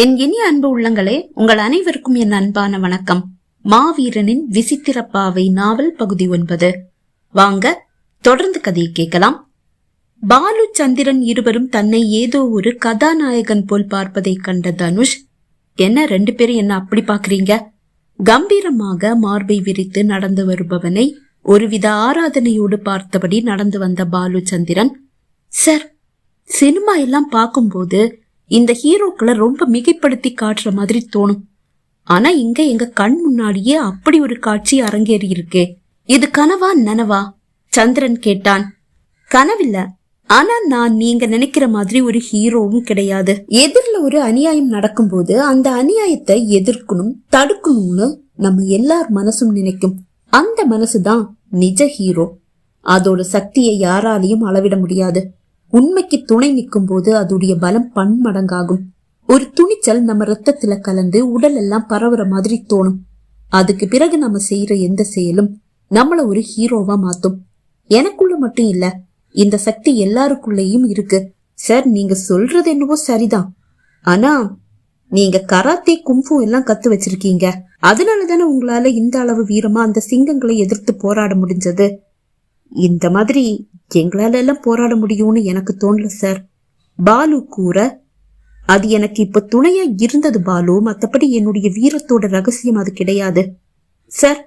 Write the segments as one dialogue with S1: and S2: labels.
S1: என் இனிய அன்பு உள்ளங்களே உங்கள் அனைவருக்கும் என் அன்பான வணக்கம். மாவீரனின் விசித்திரப்பாவை நாவல் பகுதி ஒன்பது. வாங்க தொடர்ந்து கதையை கேட்கலாம். பாலு சந்திரன் இருவரும் தன்னை ஏதோ ஒரு கதாநாயகன் போல் பார்ப்பதை கண்ட தனுஷ் என்ன ரெண்டு பேரும் என்ன அப்படி பாக்குறீங்க கம்பீரமாக மார்பை விரித்து நடந்து வருபவனை ஒருவித ஆராதனையோடு பார்த்தபடி நடந்து வந்த பாலு சந்திரன் சார் சினிமா எல்லாம் பார்க்கும்போது இந்த ஹீரோக்களை ரொம்ப மிகைப்படுத்தி காட்டுற மாதிரி தோணும். ஆனா இங்க எங்க கண் முன்னாடியே அப்படி ஒரு காட்சி அரங்கேறி இருக்கே. இது கனவா நனவா? சந்திரன் கேட்டான். கனவில்ல. ஆனா நான் நீங்க நினைக்கிற மாதிரி ஒரு ஹீரோவும் கிடையாது. எதிரில் ஒரு அநியாயம் நடக்கும்போது அந்த அநியாயத்தை எதிர்க்கணும் தடுக்கணும்னு நம்ம எல்லார் மனசும் நினைக்கும். அந்த மனசுதான் நிஜ ஹீரோ. அதோட சக்தியை யாராலையும் அளவிட முடியாது. உண்மைக்கு துணை நிற்கும் போது அதோடைய பலம் பன்மடங்காகும். ஒரு துணிச்சல் நம்ம ரத்தத்துல கலந்து உடல் எல்லாம் பரவுற மாதிரி தோணும். அதுக்கு பிறகு நம்ம செய்யற எந்த செயலும் நம்மள ஒரு ஹீரோவா மாத்தும். எனக்குள்ள மட்டும் இல்ல இந்த சக்தி எல்லாருக்குள்ளேயும் இருக்கு. சார் நீங்க சொல்றது என்னவோ சரிதான். ஆனா நீங்க கராத்தே கும்பு எல்லாம் கத்து வச்சிருக்கீங்க. அதனால தானே உங்களால இந்த அளவு வீரமா அந்த சிங்கங்களை எதிர்த்து போராட முடிஞ்சது? இந்த மாதிரி எங்களால எல்லாம் போராட முடியும்னு எனக்கு தோணல சார் பாலு கூற அது எனக்கு இப்ப துணையா இருந்தது பாலு. மத்தபடி என்னுடைய வீரத்தோட ரகசியம் அது கிடையாது. சார்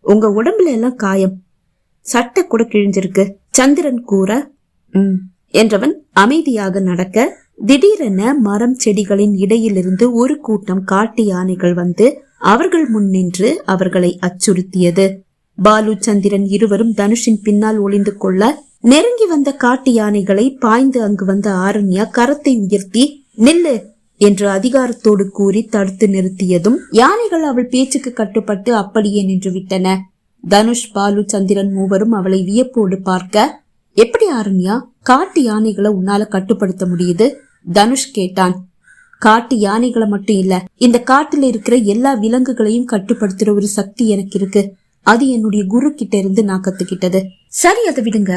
S1: உங்க உடம்புல எல்லாம் காயம். சட்டை கூட கிழிஞ்சிருக்கு. சந்திரன் கூற உம் என்றவன் அமைதியாக நடக்க திடீரென மரம் செடிகளின் இடையிலிருந்து ஒரு கூட்டம் காட்டு யானைகள் வந்து அவர்கள் முன் நின்று அவர்களை அச்சுறுத்தியது. பாலு சந்திரன் இருவரும் தனுஷின் பின்னால் ஒளிந்து கொள்ள நெருங்கி வந்த காட்டு யானைகளை பாய்ந்து அங்கு வந்த ஆரண்யா கரத்தை உயர்த்தி நில்லு என்று அதிகாரத்தோடு கூறி தடுத்து நிறுத்தியதும் யானைகள் அவள் பேச்சுக்கு கட்டுப்பட்டு அப்படியே நின்று விட்டன. தனுஷ் பாலு சந்திரன் மூவரும் அவளை வியப்போடு பார்க்க எப்படி ஆரண்யா காட்டு யானைகளை உன்னால கட்டுப்படுத்த முடியுது? தனுஷ் கேட்டான். காட்டு யானைகளை மட்டும் இல்ல இந்த காட்டுல இருக்கிற எல்லா விலங்குகளையும் கட்டுப்படுத்துற ஒரு சக்தி எனக்கு இருக்கு. அது என்னுடைய குரு கிட்ட இருந்து நான் கத்துக்கிட்டது. சரி அதை விடுங்க.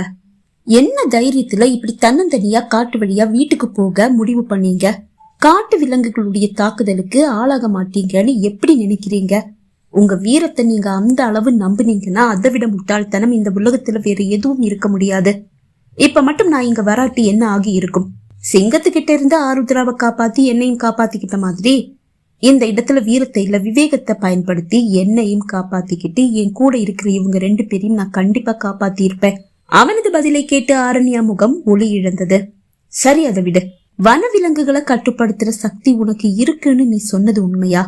S1: என்ன தைரியத்துல இப்படி தன்னந்தனியா காட்டு வழியா வீட்டுக்கு போக முடிவு பண்ணீங்க? காட்டு விலங்குகளுடைய தாக்குதலுக்கு ஆளாக மாட்டீங்கன்னு எப்படி நினைக்கிறீங்க? உங்க வீரத்தை நீங்க அந்த அளவு நம்புனீங்கன்னா அதை விட முட்டாள்தனம் இந்த உலகத்துல வேற எதுவும் இருக்க முடியாது. இப்ப மட்டும் நான் இங்க வராட்டி என்ன ஆகி இருக்கும் சிங்கத்துக்கிட்ட இருந்து ஆருத்ராவை காப்பாத்தி என்னையும் காப்பாத்திக்கிட்ட மாதிரி இந்த இடத்துல வீரத்தை இல்ல விவேகத்தை பயன்படுத்தி என்னையும் காப்பாத்திக்கிட்டு என் கூட இருக்கிற இவங்க ரெண்டு பேரையும் நான் கண்டிப்பா காப்பாத்தி இருப்பேன் அவனது பதிலை கேட்டு ஆரண்யா முகம் ஒளி இழந்தது. சரி அதை விடு. வனவிலங்குகளை கட்டுப்படுத்துற சக்தி உனக்கு இருக்குன்னு நீ சொன்னது உண்மையா?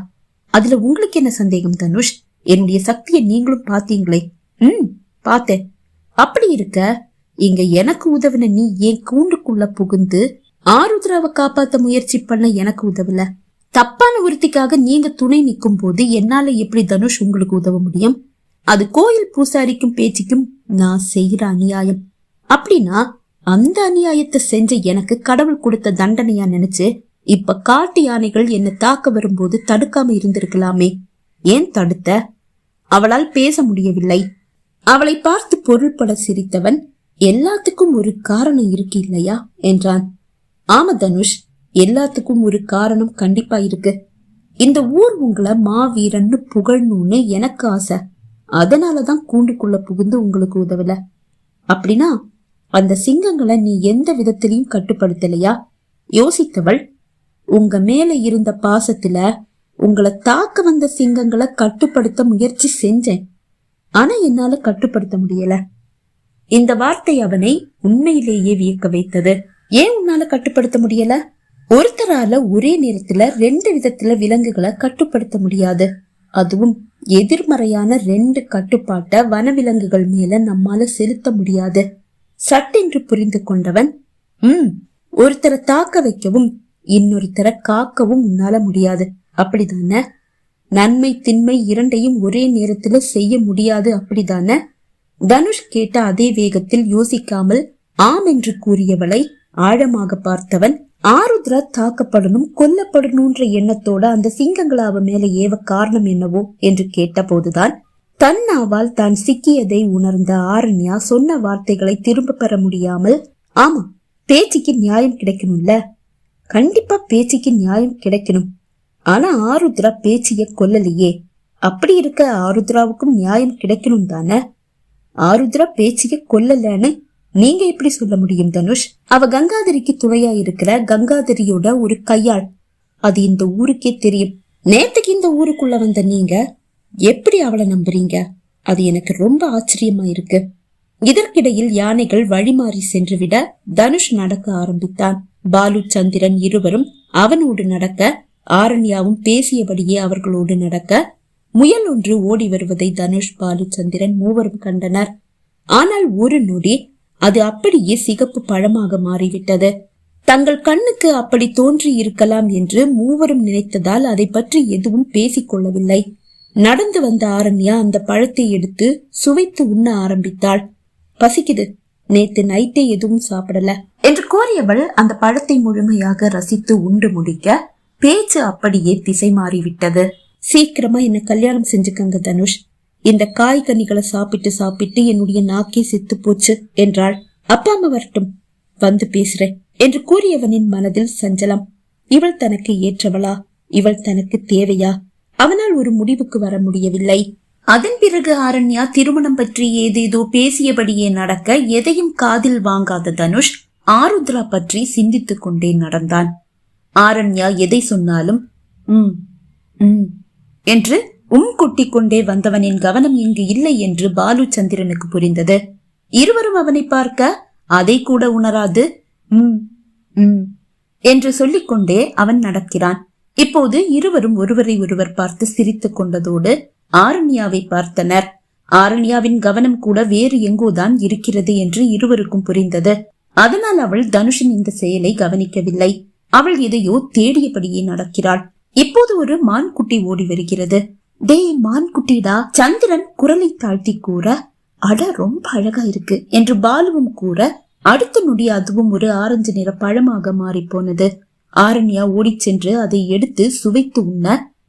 S1: அதுல உங்களுக்கு என்ன சந்தேகம் தனுஷ்? என்னுடைய சக்தியை நீங்களும் பாத்தீங்களே ம் பார்த்தேன். அப்படி இருக்க இங்க எனக்கு உதவின நீ என் கூண்டுக்குள்ள புகுந்து ஆருத்ராவை காப்பாத்த முயற்சி பண்ண எனக்கு உதவல. தப்பான ஒருத்திக்காக நீங்க துணை நிற்கும் போது என்னால எப்படி தனுஷ் உங்களுக்கு உதவ முடியும்? அது கோயில் பூசாரிக்கும் பேச்சுக்கும் நான் செய்யற அநியாயம். அப்படின்னா அந்த அநியாயத்தை செஞ்ச எனக்கு கடவுள் கொடுத்த தண்டனையா நினைச்சு இப்ப காட்டு யானைகள் என்ன தாக்க வரும்போது தடுக்காம இருந்திருக்கலாமே. ஏன் தடுத்த? அவளால் பேச முடியவில்லை. அவளை பார்த்து பொருள்பட சிரித்தவன் எல்லாத்துக்கும் ஒரு காரணம் இருக்கு இல்லையா? என்றான். ஆமா தனுஷ் எல்லாத்துக்கும் ஒரு காரணம் கண்டிப்பா இருக்கு. இந்த ஊர் உங்களை மாவீரன்னு புகழணும்னு எனக்கு ஆசை. அதனாலதான் கூண்டுக்குள்ள புகுந்து உங்களுக்கு உதவல. அப்படின்னா அந்த சிங்கங்களை நீ எந்த விதத்திலையும் கட்டுப்படுத்தலையா? யோசித்தவள் உங்க மேல இருந்த பாசத்துல உங்களை தாக்க வந்த சிங்கங்களை கட்டுப்படுத்த முயற்சி செஞ்சேன். ஆனா என்னால கட்டுப்படுத்த முடியல. இந்த வார்த்தை அவனை உண்மையிலேயே வியக்க வைத்தது. ஏன் உன்னால கட்டுப்படுத்த முடியல? ஒருத்தரால ஒரே நேரத்துல ரெண்டு விதத்துல விலங்குகளை கட்டுப்படுத்த முடியாது. அதுவும் எதிர்மறையான ரெண்டு கட்டுப்பாட்டை வனவிலங்குகள் மேல நம்மால செலுத்த முடியாது. சட்டென்று புரிந்து கொண்டவன் உம் ஒருத்தரை தாக்க வைக்கவும் இன்னொருத்தரை காக்கவும் உன்னால முடியாது. அப்படிதானே? நன்மை திண்மை இரண்டையும் ஒரே நேரத்துல செய்ய முடியாது. அப்படிதானே? தனுஷ் கேட்ட அதே வேகத்தில் யோசிக்காமல் ஆம் என்று கூறியவளை ஆழமாக பார்த்தவன் ஆருத்ரா தாக்கப்படணும் கொல்லப்படணும்ன்ற எண்ணத்தோட அந்த சிங்கங்களை அவ மேல ஏவ காரணம் என்னவோ என்று கேட்டபோதுதான் தன்னாவால் தான் சிக்கியதை உணர்ந்த ஆரண்யா சொன்ன வார்த்தைகளை திரும்ப பெற முடியாமல் ஆமா பேச்சுக்கு நியாயம் கிடைக்கணும்ல. கண்டிப்பா பேச்சுக்கு நியாயம் கிடைக்கணும். ஆனா ஆருத்ரா பேச்சிய கொல்லலையே. அப்படி இருக்க ஆருத்ராவுக்கும் நியாயம் கிடைக்கணும் தானே? ஆருத்ரா பேச்சிய கொல்லலன்னு நீங்க எப்படி சொல்ல முடியும் தனுஷ்? அவ கங்காதரிக்கு துணையா இருக்கிற கங்காதரியோட ஒரு கையாள். அது இந்த ஊருக்கே தெரியும். நேத்துக்கு இந்த ஊருக்குள்ள வந்த நீங்க எப்படி அவளை நம்புறீங்க? அது எனக்கு ரொம்ப ஆச்சரியமா இருக்கு. இதற்கிடையில் யானைகள் வழிமாறி சென்றுவிட தனுஷ் நடக்க ஆரம்பித்தான். பாலு சந்திரன் இருவரும் அவனோடு நடக்க ஆரண்யாவும் பேசியபடியே அவர்களோடு நடக்க முயல் ஒன்று ஓடி வருவதை தனுஷ் பாலு சந்திரன் மூவரும் கண்டனர். ஆனால் ஒரு நொடி அது அப்படியே சிகப்பு பழமாக மாறிவிட்டது. தங்கள் கண்ணுக்கு அப்படி தோன்றி இருக்கலாம் என்று மூவரும் நினைத்ததால் அதை பற்றி எதுவும் பேசிக் கொள்ளவில்லை. நடந்து வந்த ஆரண்யா அந்த பழத்தை எடுத்து சுவைத்து உண்ண ஆரம்பித்தாள். பசிக்குது. நேத்து நைட்டே எதுவும் சாப்பிடல. என்று கூறியவள் அந்த பழத்தை முழுமையாக ரசித்து உண்டு முடிக்க பேச்சு அப்படியே திசை மாறிவிட்டது. சீக்கிரமா என்ன கல்யாணம் செஞ்சுக்கங்க தனுஷ். இந்த காய்கனிகளை சாப்பிட்டு சாப்பிட்டு என்னுடைய நாக்கே செத்து போச்சு என்றாள். அப்பா அம்மா வரட்டும் வந்து பேசுறேன் என்று கூறியவனின் மனதில் சஞ்சலம். இவள் தனக்கு ஏற்றவளா? இவள் தனக்கு தேவையா? அவனால் ஒரு முடிவுக்கு வர முடியவில்லை. அதன் பிறகு அரண்யா திருமணம் பற்றி ஏதேதோ பேசியபடியே நடக்க எதையும் காதில் வாங்காத தனுஷ் ஆருத்ரா பற்றி சிந்தித்துக் கொண்டே நடந்தான். ஆரண்யா எதை சொன்னாலும் உம் உம் என்று உம் கொட்டிக் கொண்டே வந்தவனின் கவனம் இங்கு இல்லை என்று பாலு சந்திரனுக்கு புரிந்தது. இருவரும் அவனை பார்க்க அதை கூட உணராது. உம் உம் என்று சொல்லிக்கொண்டே அவன் நடக்கிறான். இப்போது இருவரும் ஒருவரை ஒருவர் பார்த்து சிரித்துக் கொண்டதோடு ஆரண்யாவை பார்த்தனர். ஆரண்யாவின் கவனம் கூட வேறு எங்கோதான் இருக்கிறது என்று இருவருக்கும் புரிந்தது. அதனால் அவள் தனுஷின் இந்த செயலை கவனிக்கவில்லை. அவள் எதையோ தேடியபடியே நடக்கிறாள். இப்போது ஒரு மான்குட்டி ஓடி வருகிறது. டேய் மான்குட்டிடா சந்திரன் குரலை தாழ்த்தி கூற அட ரொம்ப அழகா இருக்கு என்று பாலுவும் கூற அடுத்த நொடி அதுவும் ஒரு ஆரஞ்சு நிற பழமாக மாறி போனது. ஆரண்யா ஓடிச் சென்று அதை எடுத்து சுவைத்து உண்ண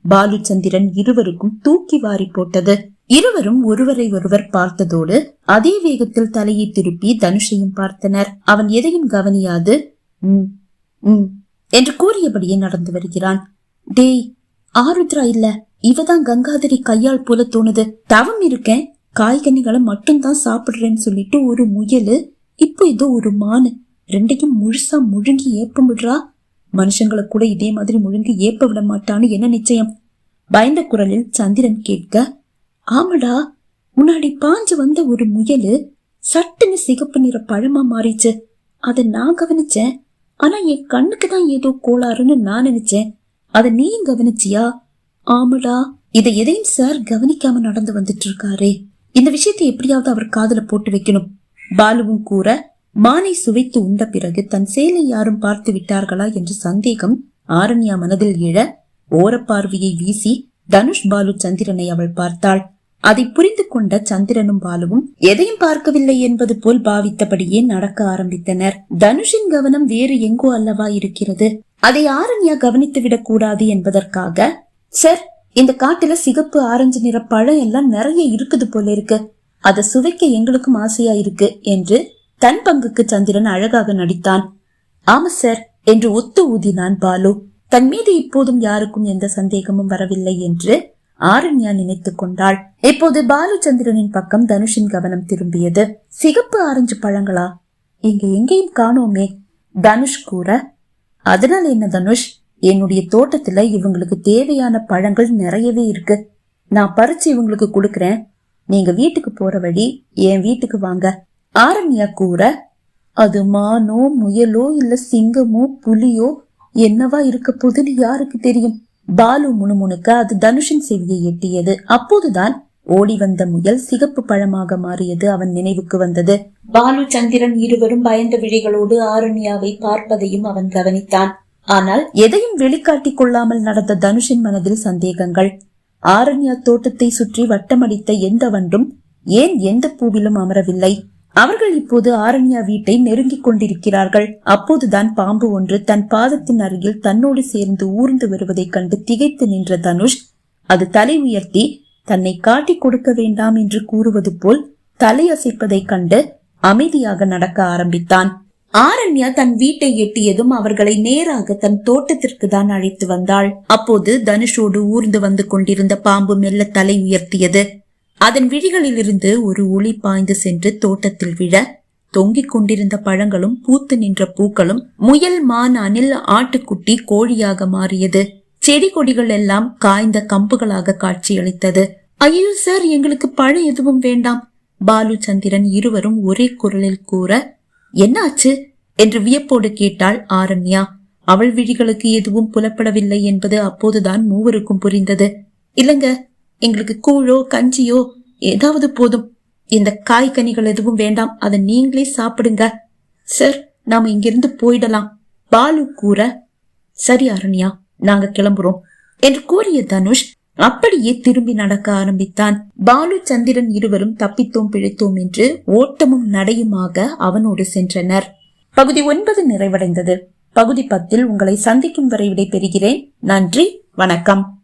S1: பாலு சந்திரன் இருவருக்கும் தூக்கி வாரி போட்டது. இருவரும் ஒருவரை ஒருவர் பார்த்ததோடு அதே வேகத்தில் தலையை திருப்பி தனுஷையும் பார்த்தனர். அவன் எதையும் கவனியாது. உம் உம் என்று கூறியபடியே நடந்து வருகிறான். டேய் ஆருத்ரா இல்ல இவதான் கங்காதரி கையால் போல தோணுது. தவம் இருக்கேன் காய்கனிகளை மட்டும்தான் சாப்பிடுறேன்னு சொல்லிட்டு ஒரு முயலு இப்போ ஏதோ ஒரு மானு ரெண்டையும் முழுசா முழுங்கி ஏப்ப விடுறா மனுஷங்களை கூட இதே மாதிரி முழுங்கி ஏப்ப விட மாட்டான்னு என்ன நிச்சயம்? பயந்த குரலில் சந்திரன் கேட்க ஆமடா முன்னாடி பாஞ்சு வந்த ஒரு முயலு சட்டுன்னு சிகப்பு நிற பழமா மாறிச்சு. அதை நான் கவனிச்சேன். ஆனா என் கண்ணுக்கு தான் ஏதோ கோளாறுன்னு நான் நினைச்சேன். அத நீ கவனிச்சியா? ஆமடா. இதை எதையும் சார் கவனிக்காம நடந்து வந்துட்டு இருக்காரே இந்த விஷயத்தை எப்படியாவது அவர் காதுல போட்டு வைக்கணும். பாலுவும் கூற மானை சுவைத்து உண்ட பிறகு தன் சேலை யாரும் பார்த்து விட்டார்களா என்ற சந்தேகம் ஆரண்யா மனதில் எழ ஓரப்பார்வையை வீசி தனுஷ் பாலு சந்திரனை அவள் பார்த்தாள். அதை புரிந்து கொண்ட சந்திரனும் பாலுவும் எதையும் பார்க்கவில்லை என்பது போல் பாவித்தபடியே நடக்க ஆரம்பித்தனர். தனுஷின் கவனம் வேறு எங்கோ அல்லவா இருக்கிறது. அதை ஆரண்யா கவனித்து விடக்கூடாது என்பதற்காக சார் இந்த காட்டுல சிகப்பு ஆரஞ்சு நிற பழம் எல்லாம் நிறைய இருக்குது போல இருக்கு. அதை சுவைக்க எங்களுக்கும் ஆசையா இருக்கு என்று தன் பங்குக்கு சந்திரன் அழகாக நடித்தான். ஆமா சார் என்று ஒத்து ஊதினான் பாலு. தன் மீது இப்போதும் யாருக்கும் எந்த சந்தேகமும் வரவில்லை என்று ஆரண்யா நினைத்து கொண்டாள். இப்போது பாலு சந்திரனின் பக்கம் தனுஷின் கவனம் திரும்பியது. சிகப்பு ஆரஞ்சு பழங்களா? இங்க எங்கேயும் காணோமே தனுஷ் கூற அதனால என்ன தனுஷ்? என்னுடைய தோட்டத்துல இவங்களுக்கு தேவையான பழங்கள் நிறையவே இருக்கு. நான் பறிச்சு இவங்களுக்கு கொடுக்கறேன். நீங்க வீட்டுக்கு போற வழி என் வீட்டுக்கு வாங்க. ஆரண்யா கூற அது மானோ முயலோ இல்ல சிங்கமோ புலியோ என்னவா இருக்க போதுன்னு யாருக்கு தெரியும்? பாலு முணுமுணுக்க அது தனுஷின் செவியை எட்டியது. அப்போதுதான் ஓடி வந்த முயல் சிகப்பு பழமாக மாறியது அவன் நினைவுக்கு வந்தது. பாலு சந்திரன் இருவரும் பயந்த விழிகளோடு ஆரண்யாவை பார்ப்பதையும் அவன் கவனித்தான். ஆனால் எதையும் வெளிக்காட்டிக் கொள்ளாமல் நடந்த தனுஷின் மனதில் சந்தேகங்கள். ஆரண்யா தோட்டத்தை சுற்றி வட்டமடித்த எந்த வண்டும் ஏன் எந்த பூவிலும் அமரவில்லை. அவர்கள் இப்போது ஆரண்யா வீட்டை நெருங்கிக் கொண்டிருக்கிறார்கள். அப்போதுதான் பாம்பு ஒன்று தன் பாதத்தின் அருகில் தன்னோடு சேர்ந்து ஊர்ந்து வருவதைக் கண்டு திகைத்து நின்ற தனுஷ் அது தலை உயர்த்தி தன்னை காட்டிக் கொடுக்க வேண்டாம் என்று கூறுவது போல் தலையசைப்பதைக் கண்டு அமைதியாக நடக்க ஆரம்பித்தான். ஆரண்யா தன் வீட்டை எட்டியதும் அவர்களை நேராக தன் தோட்டத்திற்கு தான் அழைத்து வந்தாள். அப்போது தனுஷோடு ஊர்ந்து வந்து கொண்டிருந்த பாம்பு மெல்ல தலை உயர்த்தியது. அதன் விழிகளிலிருந்து ஒரு ஒளி பாய்ந்து சென்று தோட்டத்தில் விழ தொங்கிக் கொண்டிருந்த பழங்களும் பூத்து நின்ற பூக்களும் முயல் மான் அணில் ஆட்டுக்குட்டி கோழியாக மாறியது. செடி கொடிகள் எல்லாம் காய்ந்த கம்புகளாக காட்சியளித்தது. ஐயோ சார் எங்களுக்கு பழம் எதுவும் வேண்டாம் பாலு சந்திரன் இருவரும் ஒரே குரலில் கூற என்னாச்சு? என்று வியப்போடு கேட்டாள் ஆரண்யா. அவள் விழிகளுக்கு எதுவும் புலப்படவில்லை என்பது அப்போதுதான் மூவருக்கும் புரிந்தது. இல்லங்க எங்களுக்கு கூழோ கஞ்சியோ ஏதாவது போதும். இந்த காய்கனிகள் எதுவும் வேண்டாம் அதை நீங்களே சாப்பிடுங்க. சார் நாம இங்கிருந்து போயிடலாம். பாலு கூற சரி அரண்யா நாங்க கிளம்புறோம் என்று கூறிய தனுஷ் அப்படியே திரும்பி நடக்க ஆரம்பித்தான். பாலு சந்திரன் இருவரும் தப்பித்தோம் பிழைத்தோம் என்று ஓட்டமும் நடையுமாக அவனோடு சென்றனர். பகுதி ஒன்பது நிறைவடைந்தது. பகுதி பத்தில் உங்களை சந்திக்கும் வரை விடை பெறுகிறேன் நன்றி வணக்கம்.